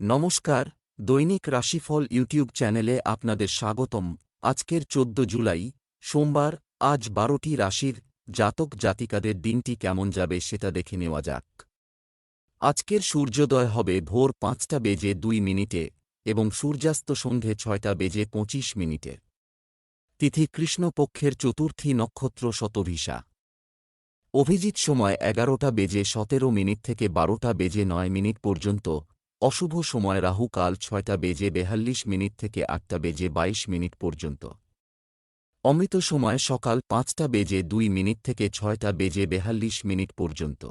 নমস্কার, দৈনিক রাশিফল ইউটিউব চ্যানেলে আপনাদের স্বাগতম। আজকের চোদ্দ জুলাই, সোমবার, আজ বারোটি রাশির জাতক জাতিকাদের দিনটি কেমন যাবে সেটা দেখে নেওয়া যাক। আজকের সূর্যোদয় হবে ভোর পাঁচটা বেজে দুই মিনিটে এবং সূর্যাস্ত সন্ধে ছয়টা বেজে পঁচিশ মিনিটে। তিথি কৃষ্ণপক্ষের চতুর্থী নক্ষত্র শতভিসা। অভিজিৎ সময় এগারোটা বেজে সতেরো মিনিট থেকে বারোটা বেজে নয় মিনিট পর্যন্ত অশুভ সময় রাহুকাল ছয়টা বেজে বেহাল্লিশ মিনিট থেকে আটটা বেজে বাইশ মিনিট পর্যন্ত। অমৃত সময় সকাল পাঁচটা বেজে দুই মিনিট থেকে ছয়টা বেজে বেহাল্লিশ মিনিট পর্যন্ত।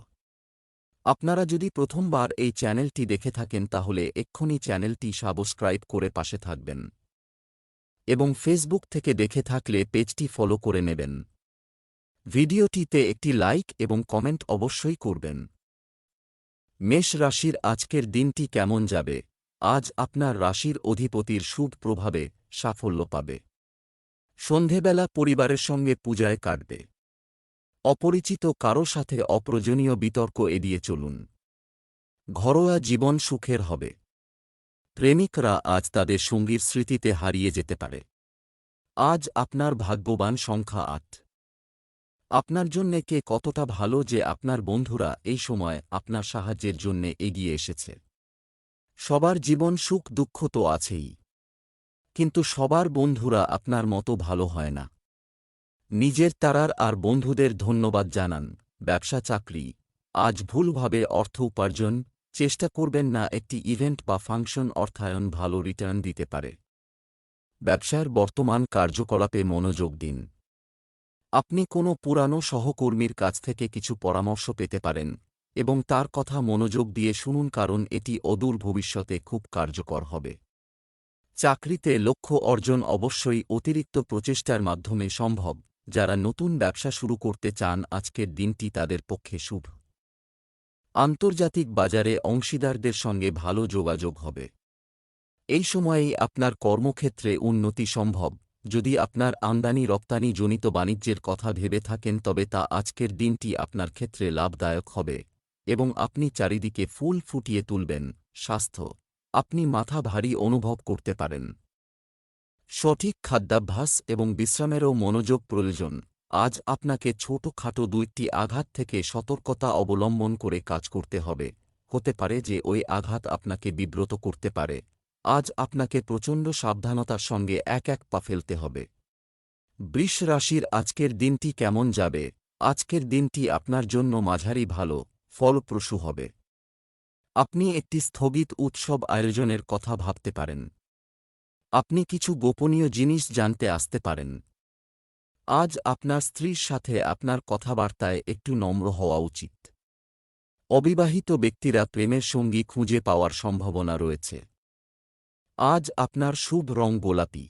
আপনারা যদি প্রথমবার এই চ্যানেলটি দেখে থাকেন তাহলে এক্ষুনি চ্যানেলটি সাবস্ক্রাইব করে পাশে থাকবেন। এবং ফেসবুক থেকে দেখে থাকলে পেজটি ফলো করে নেবেন। ভিডিওটিতে একটি লাইক এবং কমেন্ট অবশ্যই করবেন। মেষ রাশির আজকের দিনটি কেমন যাবে? আজ আপনার রাশির অধিপতির শুভ প্রভাবে সাফল্য পাবে। সন্ধেবেলা পরিবারের সঙ্গে পূজায় কাটবে। অপরিচিত কারও সাথে অপ্রয়োজনীয় বিতর্ক এড়িয়ে চলুন। ঘরোয়া জীবন সুখের হবে। প্রেমিকরা আজ তাদের সঙ্গীর স্মৃতিতে হারিয়ে যেতে পারে। আজ আপনার ভাগ্যবান সংখ্যা আট। আপনার জন্যে কে কতটা ভালো যে আপনার বন্ধুরা এই সময় আপনার সাহায্যের জন্যে এগিয়ে এসেছে। সবার জীবন সুখ দুঃখ তো আছেই। কিন্তু সবার বন্ধুরা আপনার মতো ভালো হয় না। নিজের তারার আর বন্ধুদের ধন্যবাদ জানান, ব্যবসা চাকরি, আজ ভুলভাবে অর্থ উপার্জন, চেষ্টা করবেন না একটি ইভেন্ট বা ফাংশন অর্থায়ন ভালো রিটার্ন দিতে পারে। ব্যবসার বর্তমান কার্যকলাপে মনোযোগ দিন। আপনি কোনো পুরানো সহকর্মীর কাছ থেকে কিছু পরামর্শ পেতে পারেন এবং তার কথা মনোযোগ দিয়ে শুনুন কারণ এটি অদূর ভবিষ্যতে খুব কার্যকর হবে। চাকরিতে লক্ষ্য অর্জন অবশ্যই অতিরিক্ত প্রচেষ্টার মাধ্যমে সম্ভব। যারা নতুন ব্যবসা শুরু করতে চান, আজকের দিনটি তাদের পক্ষে শুভ। আন্তর্জাতিক বাজারে অংশীদারদের সঙ্গে ভালো যোগাযোগ হবে। এই সময়েই আপনার কর্মক্ষেত্রে উন্নতি সম্ভব। যদি আপনার আমদানি রপ্তানি জনিত বাণিজ্যের কথা ভেবে থাকেন, তবে তা আজকের দিনটি আপনার ক্ষেত্রে লাভদায়ক হবে এবং আপনি চারিদিকে ফুল ফুটিয়ে তুলবেন। স্বাস্থ্য। আপনি মাথা ভারী অনুভব করতে পারেন। সঠিক খাদ্যাভ্যাস এবং বিশ্রামেরও মনোযোগ প্রয়োজন। আজ আপনাকে ছোটখাটো দুইটি আঘাত থেকে সতর্কতা অবলম্বন করে কাজ করতে হবে। হতে পারে যে ওই আঘাত আপনাকে বিব্রত করতে পারে। আজ আপনাকে প্রচণ্ড সাবধানতার সঙ্গে এক এক পা ফেলতে হবে। বৃষ রাশির আজকের দিনটি কেমন যাবে? আজকের দিনটি আপনার জন্য মাঝারি ভালো, ফলপ্রসূ হবে। আপনি একটি স্থগিত উৎসব আয়োজনের কথা ভাবতে পারেন। আপনি কিছু গোপনীয় জিনিস জানতে আসতে পারেন। আজ আপনার স্ত্রীর সাথে আপনার কথাবার্তায় একটু নম্র হওয়া উচিত। অবিবাহিত ব্যক্তিরা প্রেমের সঙ্গী খুঁজে পাওয়ার সম্ভাবনা রয়েছে। আজ আপনার শুভ রং গোলাপি।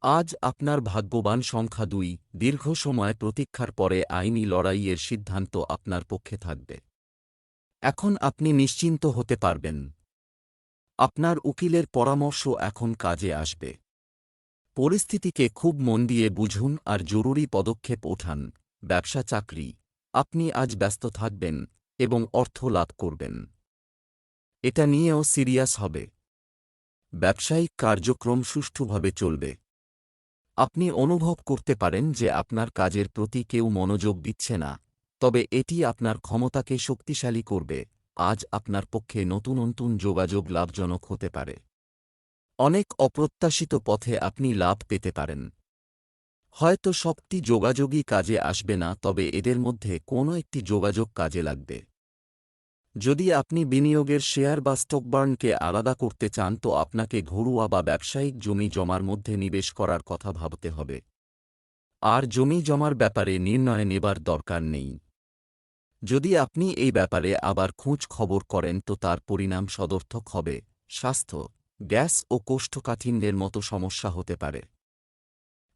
আজ আপনার ভাগ্যবান সংখ্যা দুই, দীর্ঘ সময় প্রতীক্ষার পরে আইনি লড়াইয়ের সিদ্ধান্ত আপনার পক্ষে থাকবে। এখন আপনি নিশ্চিন্ত হতে পারবেন। আপনার উকিলের পরামর্শ এখন কাজে আসবে। পরিস্থিতিকে খুব মন দিয়ে বুঝুন আর জরুরি পদক্ষেপ ওঠান। ব্যবসা, চাকরি। আপনি আজ ব্যস্ত থাকবেন এবং অর্থ লাভ করবেন। এটা নিয়েও সিরিয়াস হবে। ব্যবসায়িক কার্যক্রম সুষ্ঠুভাবে চলবে। আপনি অনুভব করতে পারেন যে আপনার কাজের প্রতি কেউ মনোযোগ দিচ্ছে না, তবে এটি আপনার ক্ষমতাকে শক্তিশালী করবে, আজ আপনার পক্ষে নতুন নতুন যোগাযোগ লাভজনক হতে পারে। অনেক অপ্রত্যাশিত পথে আপনি লাভ পেতে পারেন। হয়তো সবটি যোগাযোগই কাজে আসবে না, তবে এদের মধ্যে কোনো একটি যোগাযোগ কাজে লাগবে। যদি আপনি বিনিয়োগের শেয়ার বা স্টকবার্নকে আলাদা করতে চান, তো আপনাকে ঘরোয়া বা ব্যবসায়িক জমি জমার মধ্যে নিবেশ করার কথা ভাবতে হবে। আর জমি জমার ব্যাপারে নির্ণয় নেবার দরকার নেই। যদি আপনি এই ব্যাপারে আবার খোঁজ খবর করেন, তো তার পরিণাম সদর্থক হবে। স্বাস্থ্য, গ্যাস ও কোষ্ঠকাঠিন্যের মতো সমস্যা হতে পারে।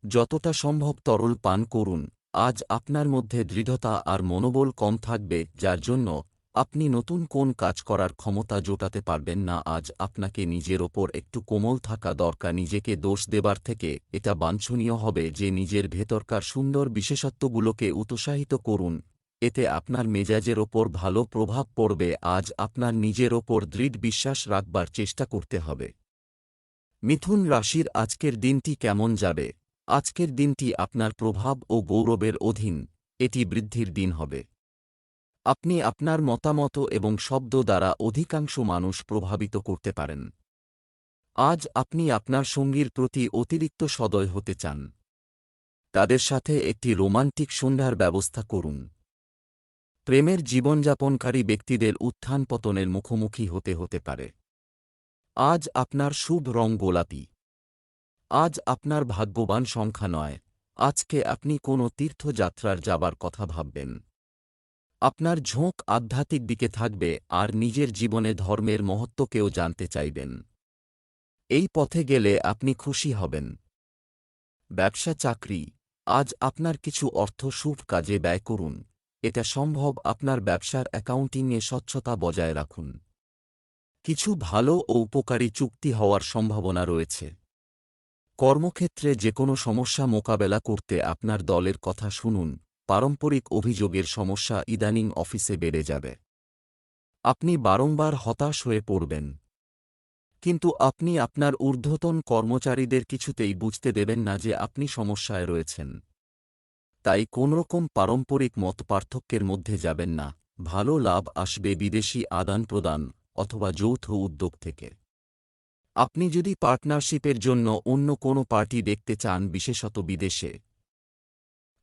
যতটা সম্ভব তরল পান করুন। আজ আপনার মধ্যে দৃঢ়তা আর মনোবল কম থাকবে, যার জন্য আপনি নতুন কোন কাজ করার ক্ষমতা জোটাতে পারবেন না, আজ আপনাকে নিজের ওপর একটু কোমল থাকা দরকার, নিজেকে দোষ দেবার থেকে এটা বাঞ্ছনীয় হবে যে নিজের ভেতরকার সুন্দর বিশেষত্বগুলোকে উৎসাহিত করুন। এতে আপনার মেজাজের ওপর ভালো প্রভাব পড়বে, আজ আপনার নিজের ওপর দৃঢ় বিশ্বাস রাখবার চেষ্টা করতে হবে। মিথুন রাশির আজকের দিনটি কেমন যাবে? আজকের দিনটি আপনার প্রভাব ও গৌরবের অধীন, এটি বৃদ্ধির দিন হবে। আপনি আপনার মতামত এবং শব্দ দ্বারা অধিকাংশ মানুষ প্রভাবিত করতে পারেন। আজ আপনি আপনার সঙ্গীর প্রতি অতিরিক্ত সদয় হতে চান। তাদের সাথে একটি রোমান্টিক সন্ধ্যার ব্যবস্থা করুন। প্রেমের জীবনযাপনকারী ব্যক্তিদের উত্থান পতনের মুখোমুখি হতে হতে পারে। আজ আপনার শুভ রং গোলাপি। আজ আপনার ভাগ্যবান সংখ্যা নয়। আজকে আপনি কোনো তীর্থযাত্রার যাবার কথা ভাববেন। আপনার ঝোঁক আধ্যাত্মিক দিকে থাকবে আর নিজের জীবনে ধর্মের মহত্বকেও জানতে চাইবেন। এই পথে গেলে আপনি খুশি হবেন। ব্যবসা চাকরি, আজ আপনার কিছু অর্থ শুভ কাজে ব্যয় করুন। এটা সম্ভব আপনার ব্যবসার অ্যাকাউন্টিংয়ে স্বচ্ছতা বজায় রাখুন। কিছু ভালো ও উপকারী চুক্তি হওয়ার সম্ভাবনা রয়েছে। কর্মক্ষেত্রে যে কোনো সমস্যা মোকাবেলা করতে আপনার দলের কথা শুনুন। পারম্পরিক অভিযোগের সমস্যা ইদানিং অফিসে বেড়ে যাবে। আপনি বারংবার হতাশ হয়ে পড়বেন। কিন্তু আপনি আপনার ঊর্ধ্বতন কর্মচারীদের কিছুতেই বুঝতে দেবেন না যে আপনি সমস্যায় রয়েছেন। তাই কোনরকম পারম্পরিক মত পার্থক্যের মধ্যে যাবেন না। ভালো লাভ আসবে বিদেশি আদান প্রদান অথবা যৌথ উদ্যোগ থেকে। আপনি যদি পার্টনারশিপের জন্য অন্য কোনো পার্টি দেখতে চান, বিশেষত বিদেশে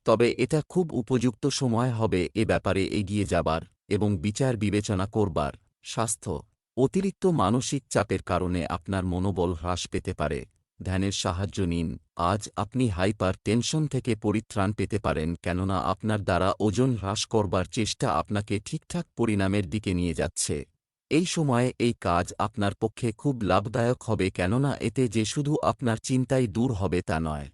তবে এটা খুব উপযুক্ত সময় হবে এ ব্যাপারে এগিয়ে যাবার এবং বিচার বিবেচনা করবার। স্বাস্থ্য, অতিরিক্ত মানসিক চাপের কারণে আপনার মনোবল হ্রাস পেতে পারে। ধ্যানের সাহায্য নিন। আজ আপনি হাইপার টেনশন থেকে পরিত্রাণ পেতে পারেন কেননা আপনার দ্বারা ওজন হ্রাস করবার চেষ্টা আপনাকে ঠিকঠাক পরিণামের দিকে নিয়ে যাচ্ছে। এই সময়ে এই কাজ আপনার পক্ষে খুব লাভদায়ক হবে কেননা এতে যে শুধু আপনার চিন্তাই দূর হবে তা নয়।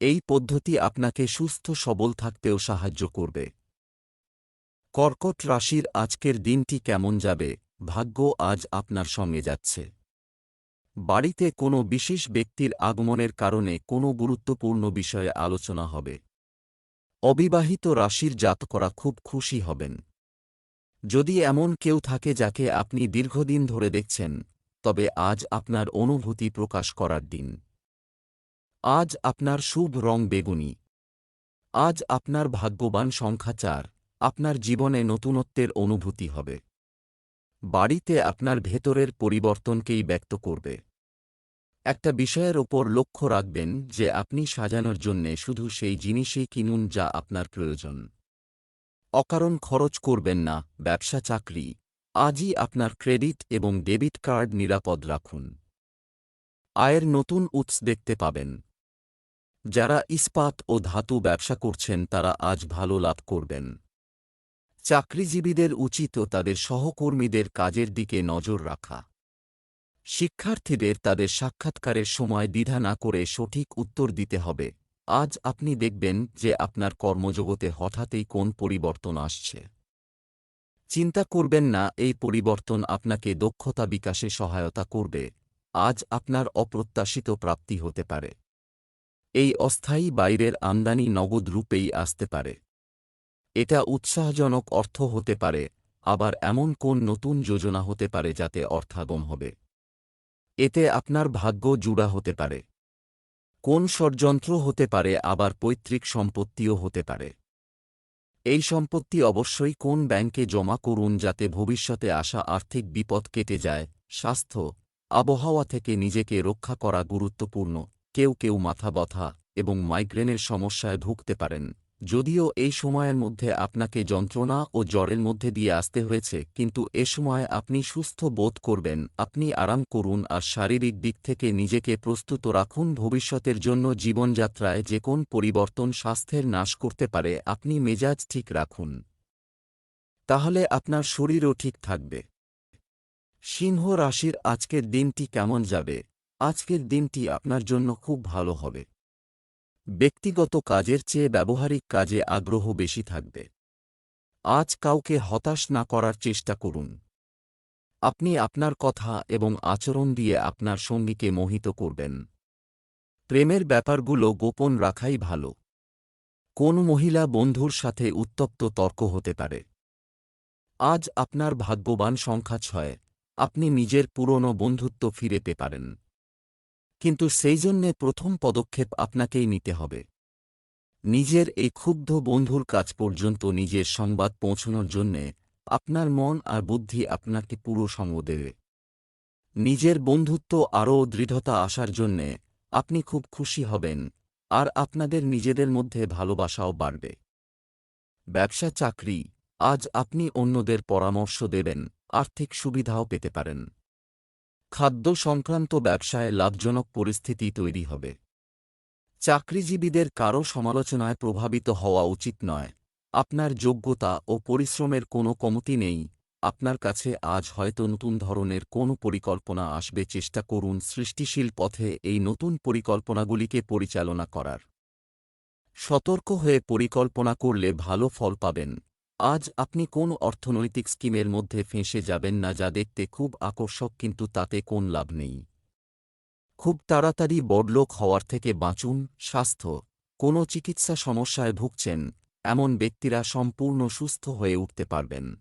এই পদ্ধতি আপনাকে সুস্থ সবল থাকতেও সাহায্য করবে। কর্কট রাশির আজকের দিনটি কেমন যাবে? ভাগ্য আজ আপনার সঙ্গে যাচ্ছে। বাড়িতে কোনো বিশেষ ব্যক্তির আগমনের কারণে কোনো গুরুত্বপূর্ণ বিষয়ে আলোচনা হবে। অবিবাহিত রাশির জাত করা খুব খুশি হবেন। যদি এমন কেউ থাকে যাকে আপনি দীর্ঘদিন ধরে দেখছেন, তবে আজ আপনার অনুভূতি প্রকাশ করার দিন। আজ আপনার শুভ রং বেগুনি। আজ আপনার ভাগ্যবান সংখ্যা চার, আপনার জীবনে নতুনত্বের অনুভূতি হবে। বাড়িতে আপনার ভেতরের পরিবর্তনকেই ব্যক্ত করবে। একটা বিষয়ের ওপর লক্ষ্য রাখবেন যে আপনি সাজানোর জন্যে শুধু সেই জিনিসই কিনুন যা আপনার প্রয়োজন। অকারণ খরচ করবেন না, ব্যবসা, চাকরি। আজই আপনার ক্রেডিট এবং ডেবিট কার্ড নিরাপদ রাখুন। আয়ের নতুন উৎস দেখতে পাবেন। যারা ইস্পাত ও ধাতু ব্যবসা করছেন, তারা আজ ভালো লাভ করবেন। চাকরিজীবীদের উচিত ও তাদের সহকর্মীদের কাজের দিকে নজর রাখা। শিক্ষার্থীদের তাদের সাক্ষাৎকারের সময় দ্বিধা না করে সঠিক উত্তর দিতে হবে। আজ আপনি দেখবেন যে আপনার কর্মজগতে হঠাৎই কোন পরিবর্তন আসছে। চিন্তা করবেন না, এই পরিবর্তন আপনাকে দক্ষতা বিকাশে সহায়তা করবে। আজ আপনার অপ্রত্যাশিত প্রাপ্তি হতে পারে। এই অস্থায়ী বাইরের আমদানি নগদ রূপেই আসতে পারে। এটা উৎসাহজনক অর্থ হতে পারে, আবার এমন কোন নতুন যোজনা হতে পারে যাতে অর্থাগম হবে। এতে আপনার ভাগ্য জুড়া হতে পারে। কোন ষড়যন্ত্র হতে পারে, আবার পৈতৃক সম্পত্তিও হতে পারে। এই সম্পত্তি অবশ্যই কোন ব্যাংকে জমা করুন যাতে ভবিষ্যতে আসা আর্থিক বিপদ কেটে যায়, স্বাস্থ্য, আবহাওয়া থেকে নিজেকে রক্ষা করা গুরুত্বপূর্ণ। কেউ কেউ মাথা ব্যথা এবং মাইগ্রেনের সমস্যায় ভুগতে পারেন। যদিও এই সময়ের মধ্যে আপনাকে যন্ত্রণা ও জ্বরের মধ্যে দিয়ে আসতে হয়েছে, কিন্তু এ সময় আপনি সুস্থ বোধ করবেন, আপনি আরাম করুন আর শারীরিক দিক থেকে নিজেকে প্রস্তুত রাখুন। ভবিষ্যতের জন্য জীবনযাত্রায় যে কোন পরিবর্তন স্বাস্থ্যের নাশ করতে পারে, আপনি মেজাজ ঠিক রাখুন। তাহলে আপনার শরীরও ঠিক থাকবে। সিংহ রাশির আজকের দিনটি কেমন যাবে? আজকের দিনটি আপনার জন্য খুব ভালো হবে। ব্যক্তিগত কাজের চেয়ে ব্যবহারিক কাজে আগ্রহ বেশি থাকবে। আজ কাউকে হতাশ না করার চেষ্টা করুন। আপনি আপনার কথা এবং আচরণ দিয়ে আপনার সঙ্গীকে মোহিত করবেন। প্রেমের ব্যাপারগুলো গোপন রাখাই ভালো। কোন মহিলা বন্ধুর সাথে উত্তপ্ত তর্ক হতে পারে। আজ আপনার ভাগ্যবান সংখ্যা ছয়। আপনি নিজের পুরনো বন্ধুত্ব ফিরেতে পারেন। কিন্তু সেই জন্যে প্রথম পদক্ষেপ আপনাকেই নিতে হবে। নিজের এই ক্ষুব্ধ বন্ধুর কাজ পর্যন্ত নিজের সংবাদ পৌঁছানোর জন্যে আপনার মন আর বুদ্ধি আপনাকে পুরো সঙ্গ দেবে। নিজের বন্ধুত্ব আরও দৃঢ়তা আসার জন্যে আপনি খুব খুশি হবেন, আর আপনাদের নিজেদের মধ্যে ভালোবাসাও বাড়বে। ব্যবসা চাকরি, আজ আপনি অন্যদের পরামর্শ দেবেন, আর্থিক সুবিধাও পেতে পারেন। খাদ্য সংক্রান্ত ব্যবসায় লাভজনক পরিস্থিতি তৈরি হবে। চাকরিজীবীদের কারও সমালোচনায় প্রভাবিত হওয়া উচিত নয়। আপনার যোগ্যতা ও পরিশ্রমের কোনো কমতি নেই। আপনার কাছে আজ হয়তো নতুন ধরনের কোনো পরিকল্পনা আসবে। চেষ্টা করুন সৃষ্টিশীল পথে এই নতুন পরিকল্পনাগুলিকে পরিচালনা করার। সতর্ক হয়ে পরিকল্পনা করলে ভালো ফল পাবেন। আজ আপনি কোন অর্থনৈতিক স্কিমের মধ্যে ফেঁসে যাবেন না যা দেখতে খুব আকর্ষক কিন্তু তাতে কোন লাভ নেই? খুব তাড়াতাড়ি বড়লোক হওয়ার থেকে বাঁচুন, স্বাস্থ্য। কোনো চিকিৎসা সমস্যায় ভুগছেন, এমন ব্যক্তিরা সম্পূর্ণ সুস্থ হয়ে উঠতে পারবেন।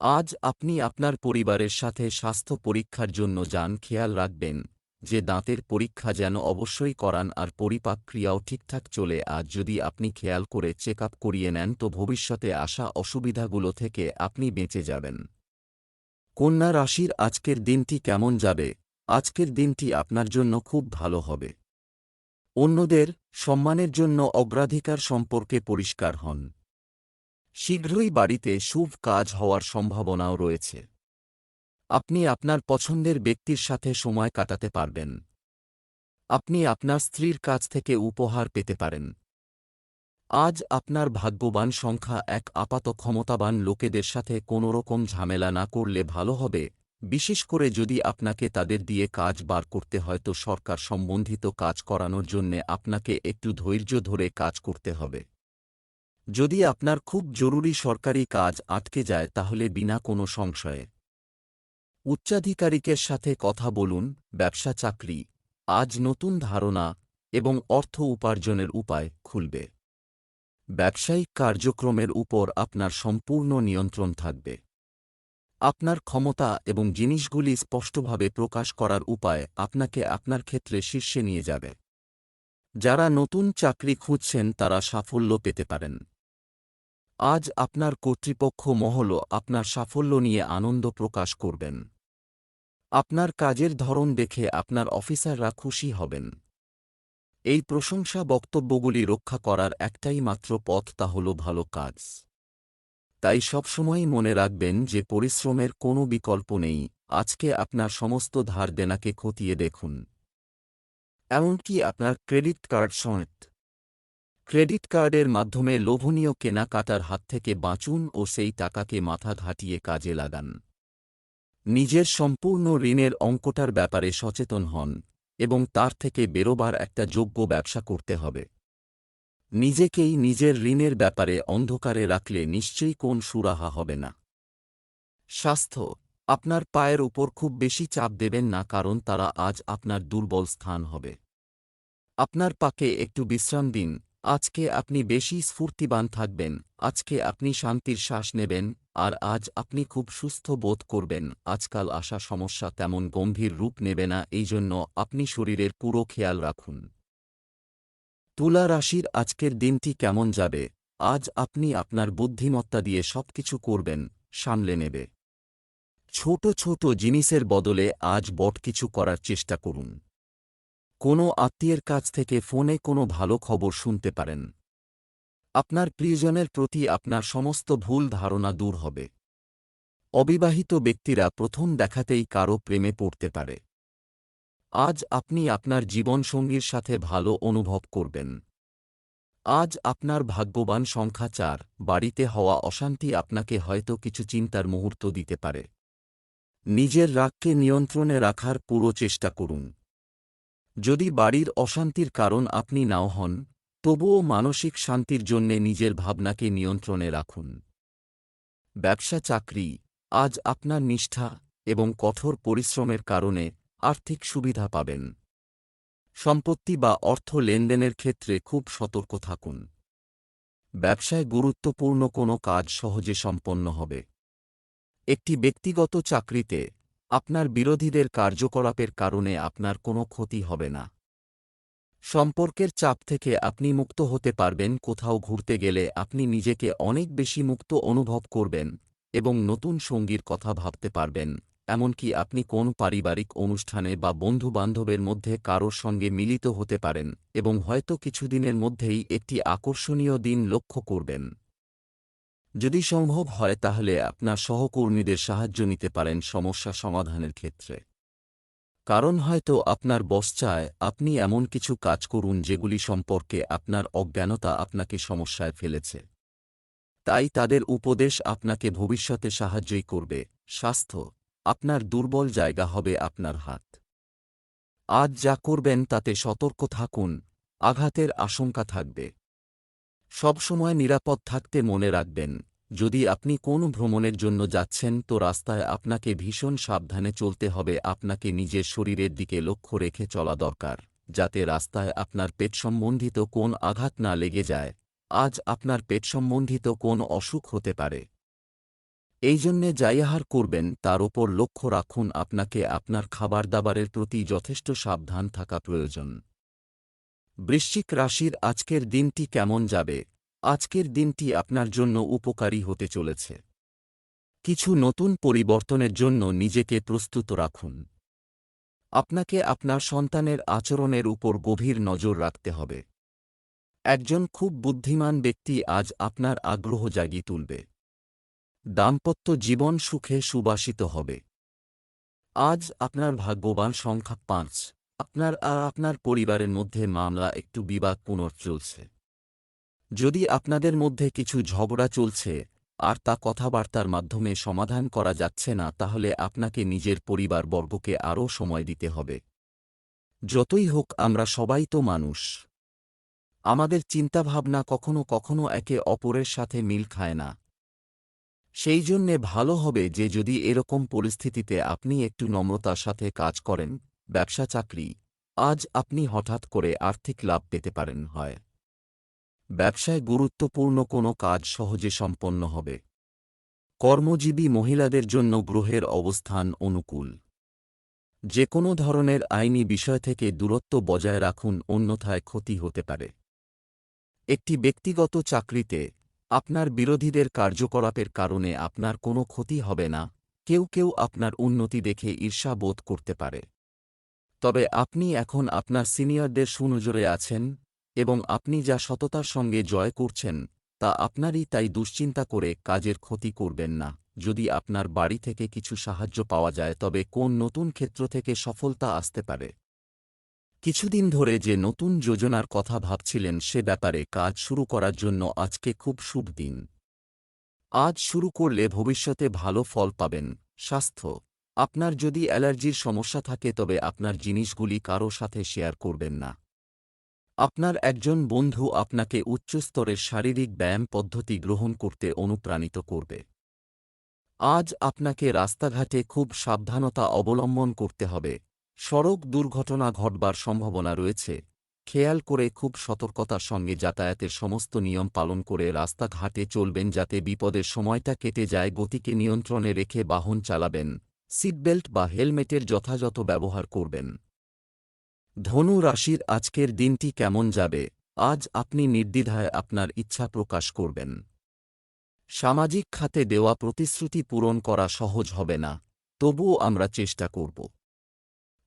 আজ আপনি আপনার পরিবারের সাথে স্বাস্থ্য পরীক্ষার জন্য যান, খেয়াল রাখবেন। যে দাঁতের পরীক্ষা যেন অবশ্যই করান আর পরিপাক ক্রিয়াও ঠিকঠাক চলে আজ যদি আপনি খেয়াল করে চেক করিয়ে নেন, তো ভবিষ্যতে আসা অসুবিধাগুলো থেকে আপনি বেঁচে যাবেন। কন্যা রাশির আজকের দিনটি কেমন যাবে? আজকের দিনটি আপনার জন্য খুব ভালো হবে। অন্যদের সম্মানের জন্য অগ্রাধিকার সম্পর্কে পরিষ্কার হন। শীঘ্রই বাড়িতে শুভ কাজ হওয়ার সম্ভাবনাও রয়েছে। আপনি আপনার পছন্দের ব্যক্তির সাথে সময় কাটাতে পারবেন। আপনি আপনার স্ত্রীর কাছ থেকে উপহার পেতে পারেন। আজ আপনার ভাগ্যবান সংখ্যা এক আপাত ক্ষমতাবান লোকেদের সাথে কোনোরকম ঝামেলা না করলে ভালো হবে, বিশেষ করে যদি আপনাকে তাদের দিয়ে কাজ বার করতে হয় তো সরকার সম্বন্ধিত কাজ করানোর জন্যে আপনাকে একটু ধৈর্য ধরে কাজ করতে হবে। যদি আপনার খুব জরুরি সরকারি কাজ আটকে যায় তাহলে বিনা কোনো সংশয়ে। উচ্চাধিকারিকের সাথে কথা বলুন, ব্যবসা চাকরি, আজ নতুন ধারণা এবং অর্থ উপার্জনের উপায় খুলবে। ব্যবসায়িক কার্যক্রমের উপর আপনার সম্পূর্ণ নিয়ন্ত্রণ থাকবে। আপনার ক্ষমতা এবং জিনিসগুলি স্পষ্টভাবে প্রকাশ করার উপায় আপনাকে আপনার ক্ষেত্রে শীর্ষে নিয়ে যাবে। যারা নতুন চাকরি খুঁজছেন তারা সাফল্য পেতে পারেন। আজ আপনার কর্তৃপক্ষ মহল আপনার সাফল্য নিয়ে আনন্দ প্রকাশ করবেন। আপনার কাজের ধরন দেখে আপনার অফিসাররা খুশি হবেন। এই প্রশংসা বক্তব্যগুলি রক্ষা করার একটাই মাত্র পথ তা হল ভালো কাজ। তাই সবসময়ই মনে রাখবেন যে পরিশ্রমের কোনো বিকল্প নেই, আজকে আপনার সমস্ত ধার দেনাকে খতিয়ে দেখুন। এমনকি আপনার ক্রেডিট কার্ড সমেত। ক্রেডিট কার্ডের মাধ্যমে লোভনীয় কেনাকাটার হাত থেকে বাঁচুন ও সেই টাকাকে মাথা ঘাটিয়ে কাজে লাগান। নিজের সম্পূর্ণ ঋণের অঙ্কটার ব্যাপারে সচেতন হন, এবং তার থেকে বেরোবার একটা যোগ্য ব্যবসা করতে হবে। নিজেকেই নিজের ঋণের ব্যাপারে অন্ধকারে রাখলে নিশ্চয়ই কোন সুরাহা হবে না। স্বাস্থ্য, আপনার পায়ের উপর খুব বেশি চাপ দেবেন না কারণ তারা আজ আপনার দুর্বল স্থান হবে। আপনার পাকে একটু বিশ্রাম দিন আজকে আপনি বেশি স্ফূর্তিবান থাকবেন, আজকে আপনি শান্তির শ্বাস নেবেন, আর আজ আপনি খুব সুস্থ বোধ করবেন। আজকাল আসা সমস্যা তেমন গম্ভীর রূপ নেবে না এই জন্য আপনি শরীরের পুরো খেয়াল রাখুন। তুলা রাশির আজকের দিনটি কেমন যাবে? আজ আপনি আপনার বুদ্ধিমত্তা দিয়ে সবকিছু করবেন, সামলে নেবে। ছোট ছোট জিনিসের বদলে আজ বট কিছু করার চেষ্টা করুন। কোনো আত্মীয়ের কাছ থেকে ফোনে কোনো ভালো খবর শুনতে পারেন। আপনার প্রিয়জনের প্রতি আপনার সমস্ত ভুল ধারণা দূর হবে। অবিবাহিত ব্যক্তিরা প্রথম দেখাতেই কারও প্রেমে পড়তে পারে। আজ আপনি আপনার জীবনসঙ্গীর সাথে ভালো অনুভব করবেন। আজ আপনার ভাগ্যবান সংখ্যা চার, বাড়িতে হওয়া অশান্তি আপনাকে হয়তো কিছু চিন্তার মুহূর্ত দিতে পারে। নিজের রাগকে নিয়ন্ত্রণে রাখার পুরো চেষ্টা করুন। যদি বাড়ির অশান্তির কারণ আপনি নাও হন, তবুও মানসিক শান্তির জন্যে নিজের ভাবনাকে নিয়ন্ত্রণে রাখুন। ব্যবসা চাকরি, আজ আপনার নিষ্ঠা এবং কঠোর পরিশ্রমের কারণে আর্থিক সুবিধা পাবেন। সম্পত্তি বা অর্থ লেনদেনের ক্ষেত্রে খুব সতর্ক থাকুন। ব্যবসায় গুরুত্বপূর্ণ কোনো কাজ সহজে সম্পন্ন হবে। একটি ব্যক্তিগত চাকরিতে আপনার বিরোধীদের কার্যকলাপের কারণে আপনার কোনো ক্ষতি হবে না। সম্পর্কের চাপ থেকে আপনি মুক্ত হতে পারবেন, কোথাও ঘুরতে গেলে আপনি নিজেকে অনেক বেশি মুক্ত অনুভব করবেন এবং নতুন সঙ্গীর কথা ভাবতে পারবেন, এমনকি আপনি কোন পারিবারিক অনুষ্ঠানে বা বন্ধু-বান্ধবের মধ্যে কারোর সঙ্গে মিলিত হতে পারেন এবং হয়তো কিছুদিনের মধ্যেই একটি আকর্ষণীয় দিন লক্ষ্য করবেন। যদি সম্ভব হয় তাহলে আপনার সহকর্মীদের সাহায্য নিতে পারেন সমস্যা সমাধানের ক্ষেত্রে। কারণ হয়তো আপনার বস চায়, আপনি এমন কিছু কাজ করুন যেগুলি সম্পর্কে আপনার অজ্ঞানতা আপনাকে সমস্যায় ফেলেছে। তাই তাদের উপদেশ আপনাকে ভবিষ্যতে সাহায্যই করবে। স্বাস্থ্য, আপনার দুর্বল জায়গা হবে আপনার হাত। আজ যা করবেন তাতে সতর্ক থাকুন, আঘাতের আশঙ্কা থাকবে। সবসময় নিরাপদ থাকতে মনে রাখবেন, যদি আপনি কোন ভ্রমণের জন্য যাচ্ছেন তো রাস্তায় আপনাকে ভীষণ সাবধানে চলতে হবে, আপনাকে নিজের শরীরের দিকে লক্ষ্য রেখে চলা দরকার, যাতে রাস্তায় আপনার পেট সম্বন্ধিত কোন আঘাত না লেগে যায়, আজ আপনার পেট সম্বন্ধিত কোন অসুখ হতে পারে। এই জন্যে যাই আহার করবেন, তার ওপর লক্ষ্য রাখুন, আপনাকে আপনার খাবার দাবারের প্রতি যথেষ্ট সাবধান থাকা প্রয়োজন। বৃশ্চিক রাশির আজকের দিনটি কেমন যাবে? আজকের দিনটি আপনার জন্য উপকারী হতে চলেছে। কিছু নতুন পরিবর্তনের জন্য নিজেকে প্রস্তুত রাখুন। আপনাকে আপনার সন্তানের আচরণের উপর গভীর নজর রাখতে হবে। একজন খুব বুদ্ধিমান ব্যক্তি আজ আপনার আগ্রহ জাগিয়ে তুলবে। দাম্পত্য জীবন সুখে সুবাসিত হবে। আজ আপনার ভাগ্যবান সংখ্যা পাঁচ। আপনার আর আপনার পরিবারের মধ্যে মামলা একটু বিবাদ পুনর চলছে যদি আপনাদের মধ্যে কিছু ঝগড়া চলছে, আর তা কথাবার্তার মাধ্যমে সমাধান করা যাচ্ছে না, তাহলে আপনাকে নিজের পরিবারবর্গকে আরও সময় দিতে হবে। যতই হোক, আমরা সবাই তো মানুষ। আমাদের চিন্তাভাবনা কখনো কখনো একে অপরের সাথে মিল খায় না। সেই জন্যে ভালো হবে যে যদি এরকম পরিস্থিতিতে আপনি একটু নম্রতার সাথে কাজ করেন। ব্যবসা চাকরি। আজ আপনি হঠাৎ করে আর্থিক লাভ পেতে পারেন, হয়। ব্যবসায় গুরুত্বপূর্ণ কোনো কাজ সহজে সম্পন্ন হবে। কর্মজীবী মহিলাদের জন্য গ্রহের অবস্থান অনুকূল। যে কোনো ধরনের আইনি বিষয় থেকে দূরত্ব বজায় রাখুন, অন্যথায় ক্ষতি হতে পারে। একটি ব্যক্তিগত চাকরিতে আপনার বিরোধীদের কার্যকলাপের কারণে আপনার কোনো ক্ষতি হবে না। কেউ কেউ আপনার উন্নতি দেখে ঈর্ষা বোধ করতে পারে। তবে আপনি এখন আপনার সিনিয়রদের সুনজরে আছেন এবং আপনি যা সততার সঙ্গে জয় করছেন, তা আপনারই তাই দুশ্চিন্তা করে কাজের ক্ষতি করবেন না। যদি আপনার বাড়ি থেকে কিছু সাহায্য পাওয়া যায়, তবে কোন নতুন ক্ষেত্র থেকে সফলতা আসতে পারে? কিছুদিন ধরে যে নতুন যোজনার কথা ভাবছিলেন, সে ব্যাপারে কাজ শুরু করার জন্য আজকে খুব শুভ দিন। আজ শুরু করলে ভবিষ্যতে ভালো ফল পাবেন। স্বাস্থ্য আপনার যদি অ্যালার্জির সমস্যা থাকে তবে আপনার জিনিসগুলি কারও সাথে শেয়ার করবেন না। আপনার একজন বন্ধু আপনাকে উচ্চস্তরের শারীরিক ব্যায়াম পদ্ধতি গ্রহণ করতে অনুপ্রাণিত করবে। আজ আপনাকে রাস্তাঘাটে খুব সাবধানতা অবলম্বন করতে হবে। সড়ক দুর্ঘটনা ঘটবার সম্ভাবনা রয়েছে। খেয়াল করে খুব সতর্কতার সঙ্গে যাতায়াতের সমস্ত নিয়ম পালন করে রাস্তাঘাটে চলবেন যাতে বিপদের সময়টা কেটে যায়, গতিকে নিয়ন্ত্রণে রেখে বাহন চালাবেন। সিটবেল্ট বা হেলমেটের যথাযথ ব্যবহার করবেন। ধনু রাশির আজকের দিনটি কেমন যাবে? আজ আপনি নির্দ্বিধায় আপনার ইচ্ছা প্রকাশ করবেন। সামাজিক খাতে দেওয়া প্রতিশ্রুতি পূরণ করা সহজ হবে না, তবুও আমরা চেষ্টা করব।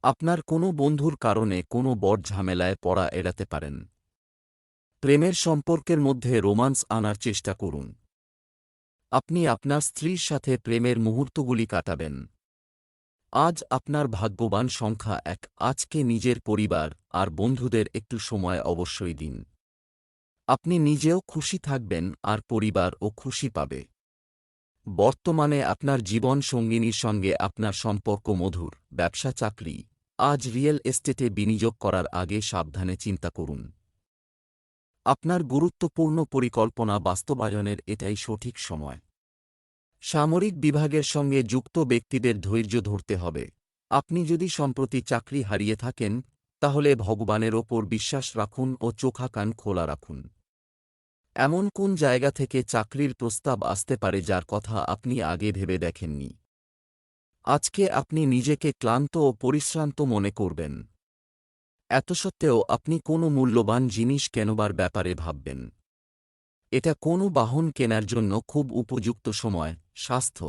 আপনার কোনো বন্ধুর কারণে কোনো বড় ঝামেলায় পড়া এড়াতে পারেন। প্রেমের সম্পর্কের মধ্যে রোমান্স আনার চেষ্টা করুন। আপনি আপনার স্ত্রীর সাথে প্রেমের মুহূর্তগুলি কাটাবেন। আজ আপনার ভাগ্যবান সংখ্যা এক, আজকে নিজের পরিবার আর বন্ধুদের একটু সময় অবশ্যই দিন। আপনি নিজেও খুশি থাকবেন আর পরিবারও খুশি পাবে। বর্তমানে আপনার জীবন সঙ্গিনীর সঙ্গে আপনার সম্পর্ক মধুর, ব্যবসা চাকরি, আজ রিয়েল এস্টেটে বিনিয়োগ করার আগে সাবধানে চিন্তা করুন। আপনার গুরুত্বপূর্ণ পরিকল্পনা বাস্তবায়নের এটাই সঠিক সময়। সামরিক বিভাগের সঙ্গে যুক্ত ব্যক্তিদের ধৈর্য ধরতে হবে। আপনি যদি সম্প্রতি চাকরি হারিয়ে থাকেন, তাহলে ভগবানের ওপর বিশ্বাস রাখুন ও চোখা কান খোলা রাখুন। এমন কোন জায়গা থেকে চাকরির প্রস্তাব আসতে পারে যার কথা আপনি আগে ভেবে দেখেননি? আজকে আপনি নিজেকে ক্লান্ত ও পরিশ্রান্ত মনে করবেন। এত সত্ত্বেও আপনি কোনো মূল্যবান জিনিস কেনবার ব্যাপারে ভাববেন। এটা কোনো বাহন কেনার জন্য খুব উপযুক্ত সময়। স্বাস্থ্য।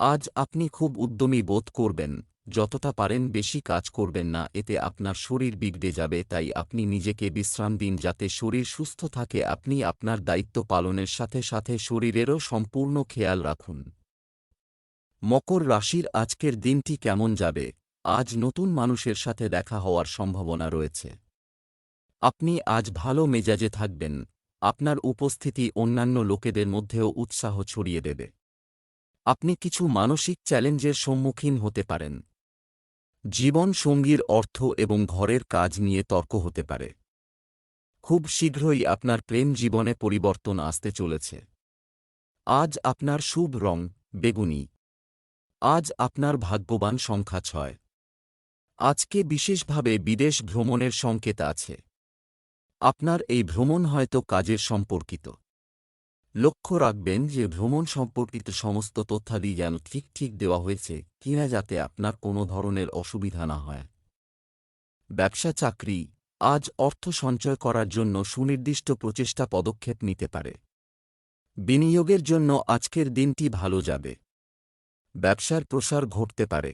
আজ আপনি খুব উদ্যমী বোধ করবেন, যতটা পারেন বেশি কাজ করবেন না, এতে আপনার শরীর বিগড়ে যাবে, তাই আপনি নিজেকে বিশ্রাম দিন যাতে শরীর সুস্থ থাকে, আপনি আপনার দায়িত্ব পালনের সাথে সাথে শরীরেরও সম্পূর্ণ খেয়াল রাখুন। মকর রাশির আজকের দিনটি কেমন যাবে? আজ নতুন মানুষের সাথে দেখা হওয়ার সম্ভাবনা রয়েছে। আপনি আজ ভালো মেজাজে থাকবেন, আপনার উপস্থিতি অন্যান্য লোকেদের মধ্যেও উৎসাহ ছড়িয়ে দেবে। আপনি কিছু মানসিক চ্যালেঞ্জের সম্মুখীন হতে পারেন। জীবন সঙ্গীর অর্থ এবং ঘরের কাজ নিয়ে তর্ক হতে পারে। খুব শীঘ্রই আপনার প্রেম জীবনে পরিবর্তন আসতে চলেছে। আজ আপনার শুভ রং, বেগুনি। আজ আপনার ভাগ্যবান সংখ্যা ছয়। আজকে বিশেষভাবে বিদেশ ভ্রমণের সংকেত আছে। আপনার এই ভ্রমণ হয়তো কাজের সম্পর্কিত। লক্ষ্য রাখবেন যে ভ্রমণ সম্পর্কিত সমস্ত তথ্যাদি যেন ঠিক ঠিক দেওয়া হয়েছে কিনা যাতে আপনার কোনো ধরনের অসুবিধা না হয়। ব্যবসা চাকরি, আজ অর্থ সঞ্চয় করার জন্য সুনির্দিষ্ট প্রচেষ্টা পদক্ষেপ নিতে পারে। বিনিয়োগের জন্য আজকের দিনটি ভালো যাবে। ব্যবসার প্রসার ঘটতে পারে।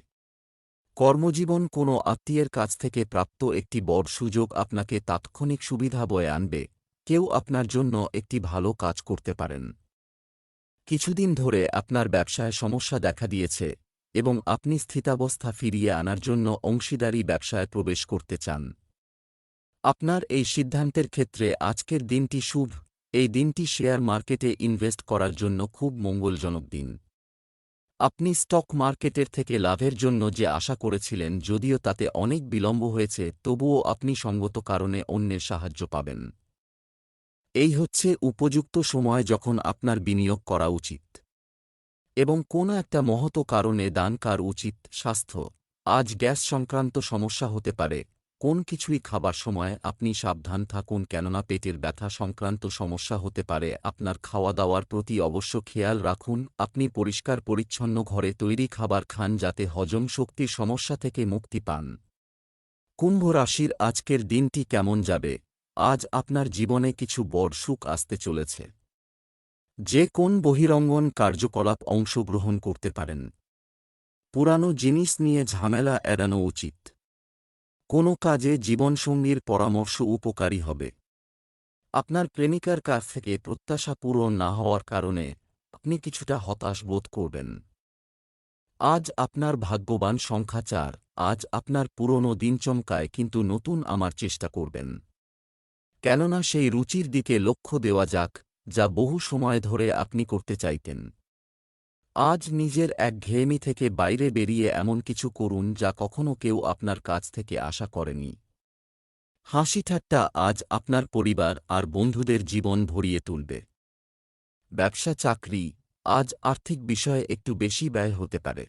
কর্মজীবন কোনো আত্মীয়ের কাছ থেকে প্রাপ্ত একটি বড় সুযোগ আপনাকে তাৎক্ষণিক সুবিধা বয়ে আনবে কেউ আপনার জন্য একটি ভালো কাজ করতে পারেন। কিছুদিন ধরে আপনার ব্যবসায় সমস্যা দেখা দিয়েছে এবং আপনি স্থিতাবস্থা ফিরিয়ে আনার জন্য অংশীদারি ব্যবসায় প্রবেশ করতে চান। আপনার এই সিদ্ধান্তের ক্ষেত্রে আজকের দিনটি শুভ। এই দিনটি শেয়ার মার্কেটে ইনভেস্ট করার জন্য খুব মঙ্গলজনক দিন। আপনি স্টক মার্কেটের থেকে লাভের জন্য যে আশা করেছিলেন যদিও তাতে অনেক বিলম্ব হয়েছে, তবুও আপনি সঙ্গত কারণে অন্যের সাহায্য পাবেন। এই হচ্ছে উপযুক্ত সময় যখন আপনার বিনিয়োগ করা উচিত। এবং কোনো একটা মহত কারণে দান কার উচিত স্বাস্থ্য। আজ গ্যাস সংক্রান্ত সমস্যা হতে পারে। কোন কিছুই খাবার সময় আপনি সাবধান থাকুন কেননা পেটের ব্যথা সংক্রান্ত সমস্যা হতে পারে। আপনার খাওয়া দাওয়ার প্রতি অবশ্য খেয়াল রাখুন, আপনি পরিষ্কার পরিচ্ছন্ন ঘরে তৈরি খাবার খান যাতে হজম শক্তির সমস্যা থেকে মুক্তি পান। কুম্ভ রাশির আজকের দিনটি কেমন যাবে? আজ আপনার জীবনে কিছু বড় সুখ আসতে চলেছে। যে কোন বহিরঙ্গন কার্যকলাপ অংশগ্রহণ করতে পারেন। পুরানো জিনিস নিয়ে ঝামেলা এড়ানো উচিত। কোনো কাজে জীবনসঙ্গীর পরামর্শ উপকারী হবে। আপনার প্রেমিকার কাছ থেকে প্রত্যাশা পূরণ না হওয়ার কারণে আপনি কিছুটা হতাশ বোধ করবেন। আজ আপনার ভাগ্যবান সংখ্যা চার, আজ আপনার পুরনো দিন চমকায়, কিন্তু নতুন আমার চেষ্টা করবেন। কেননা সেই রুচির দিকে লক্ষ্য দেওয়া যাক, যা বহু সময় ধরে আপনি করতে চাইতেন। আজ নিজের এক একঘেয়েমি থেকে বাইরে বেরিয়ে এমন কিছু করুন যা কখনো কেউ আপনার কাছ থেকে আশা করেনি। হাসি ঠাট্টা আজ আপনার পরিবার আর বন্ধুদের জীবন ভরিয়ে তুলবে। ব্যবসা চাকরি আজ আর্থিক বিষয়ে একটু বেশি ব্যয় হতে পারে।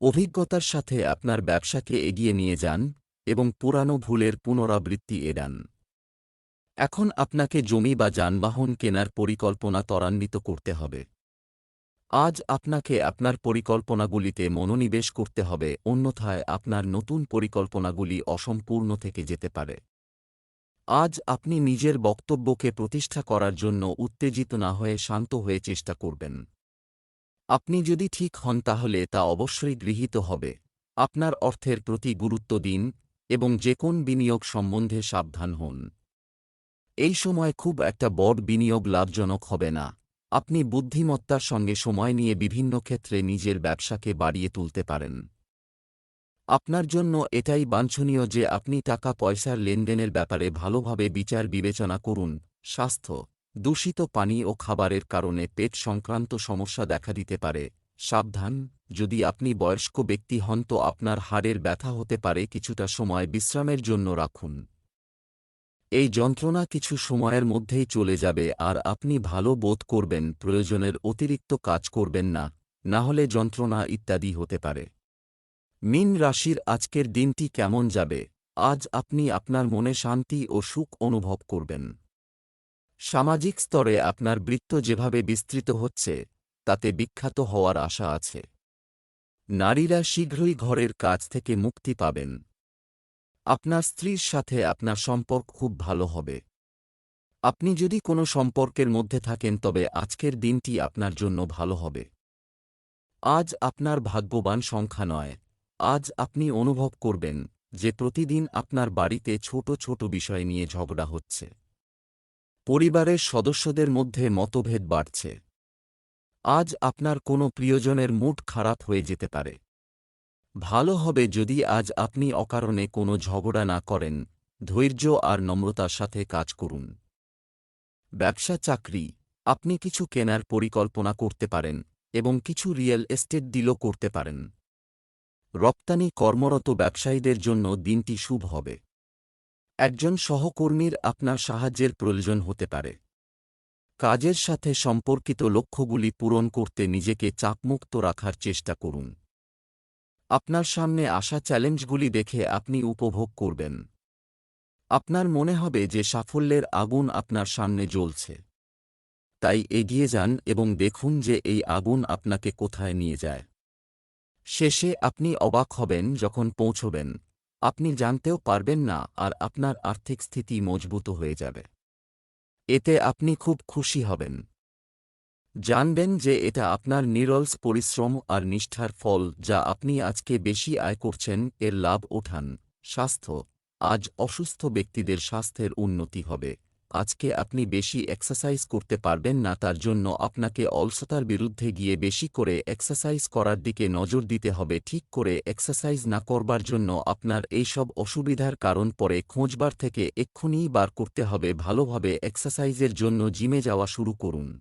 অভিজ্ঞতার সাথে আপনার ব্যবসাকে এগিয়ে নিয়ে যান এবং পুরানো ভুলের পুনরাবৃত্তি এড়ান। এখন আপনাকে জমি বা যানবাহন কেনার পরিকল্পনা ত্বরান্বিত করতে হবে। আজ আপনাকে আপনার পরিকল্পনাগুলিতে মনোনিবেশ করতে হবে, অন্যথায় আপনার নতুন পরিকল্পনাগুলি অসম্পূর্ণ থেকে যেতে পারে। আজ আপনি নিজের বক্তব্যকে প্রতিষ্ঠা করার জন্য উত্তেজিত না হয়ে শান্ত হয়ে চেষ্টা করবেন। আপনি যদি ঠিক হন তাহলে তা অবশ্যই গৃহীত হবে। আপনার অর্থের প্রতি গুরুত্ব দিন এবং যে কোন বিনিয়োগ সম্বন্ধে সাবধান হন। এই সময় খুব একটা বড় বিনিয়োগ লাভজনক হবে না। আপনি বুদ্ধিমত্তার সঙ্গে সময় নিয়ে বিভিন্ন ক্ষেত্রে নিজের ব্যবসাকে বাড়িয়ে তুলতে পারেন। আপনার জন্য এটাই বাঞ্ছনীয় যে আপনি টাকা পয়সার লেনদেনের ব্যাপারে ভালোভাবে বিচার বিবেচনা করুন। স্বাস্থ্য, দূষিত পানি ও খাবারের কারণে পেট সংক্রান্ত সমস্যা দেখা দিতে পারে। সাবধান, যদি আপনি বয়স্ক ব্যক্তি হন তো আপনার হাড়ের ব্যথা হতে পারে, কিছুটা সময় বিশ্রামের জন্য রাখুন। এই যন্ত্রণা কিছু সময়ের মধ্যেই চলে যাবে আর আপনি ভালো বোধ করবেন, প্রয়োজনের অতিরিক্ত কাজ করবেন না না হলে যন্ত্রণা ইত্যাদি হতে পারে। মিন রাশির আজকের দিনটি কেমন যাবে? আজ আপনি আপনার মনে শান্তি ও সুখ অনুভব করবেন। সামাজিক স্তরে আপনার বৃত্ত যেভাবে বিস্তৃত হচ্ছে, তাতে বিখ্যাত হওয়ার আশা আছে। নারীরা শীঘ্রই ঘরের কাজ থেকে মুক্তি পাবেন। আপনার স্ত্রীর সাথে আপনার সম্পর্ক খুব ভালো হবে। আপনি যদি কোনো সম্পর্কের মধ্যে থাকেন, তবে আজকের দিনটি আপনার জন্য ভালো হবে। আজ আপনার ভাগ্যবান সংখ্যা নয়। আজ আপনি অনুভব করবেন যে প্রতিদিন আপনার বাড়িতে ছোট ছোট বিষয় নিয়ে ঝগড়া হচ্ছে। পরিবারের সদস্যদের মধ্যে মতভেদ বাড়ছে। আজ আপনার কোনো প্রিয়জনের মুড খারাপ হয়ে যেতে পারে। ভালো হবে যদি আজ আপনি অকারণে কোনো ঝগড়া না করেন, ধৈর্য আর নম্রতার সাথে কাজ করুন। ব্যবসা চাকরি, আপনি কিছু কেনার পরিকল্পনা করতে পারেন এবং কিছু রিয়েল এস্টেট ডিলও করতে পারেন। রপ্তানি কর্মরত ব্যবসায়ীদের জন্য দিনটি শুভ হবে। একজন সহকর্মীর আপনার সাহায্যের প্রয়োজন হতে পারে। কাজের সাথে সম্পর্কিত লক্ষ্যগুলি পূরণ করতে নিজেকে চাপমুক্ত রাখার চেষ্টা করুন। আপনার সামনে আসা চ্যালেঞ্জগুলি দেখে আপনি উপভোগ করবেন। আপনার মনে হবে যে সাফল্যের আগুন আপনার সামনে জ্বলছে। তাই এগিয়ে যান এবং দেখুন যে এই আগুন আপনাকে কোথায় নিয়ে যায়। শেষে আপনি অবাক হবেন যখন পৌঁছবেন। আপনি জানতেও পারবেন না আর আপনার আর্থিক স্থিতি মজবুত হয়ে যাবে। এতে আপনি খুব খুশি হবেন। জানবেন যে এটা আপনার নিরলস পরিশ্রম আর নিষ্ঠার ফল যা আপনি আজকে বেশি আয় করছেন, এর লাভ ওঠান। স্বাস্থ্য। আজ অসুস্থ ব্যক্তিদের স্বাস্থ্যের উন্নতি হবে। আজকে আপনি বেশি এক্সারসাইজ করতে পারবেন না, তার জন্য আপনাকে অলসতার বিরুদ্ধে গিয়ে বেশি করে এক্সারসাইজ করার দিকে নজর দিতে হবে। ঠিক করে এক্সারসাইজ না করবার জন্য আপনার এইসব অসুবিধার কারণ পরে খোঁজবার থেকে এক্ষুনিই বার করতে হবে। ভালোভাবে এক্সারসাইজের জন্য জিমে যাওয়া শুরু করুন।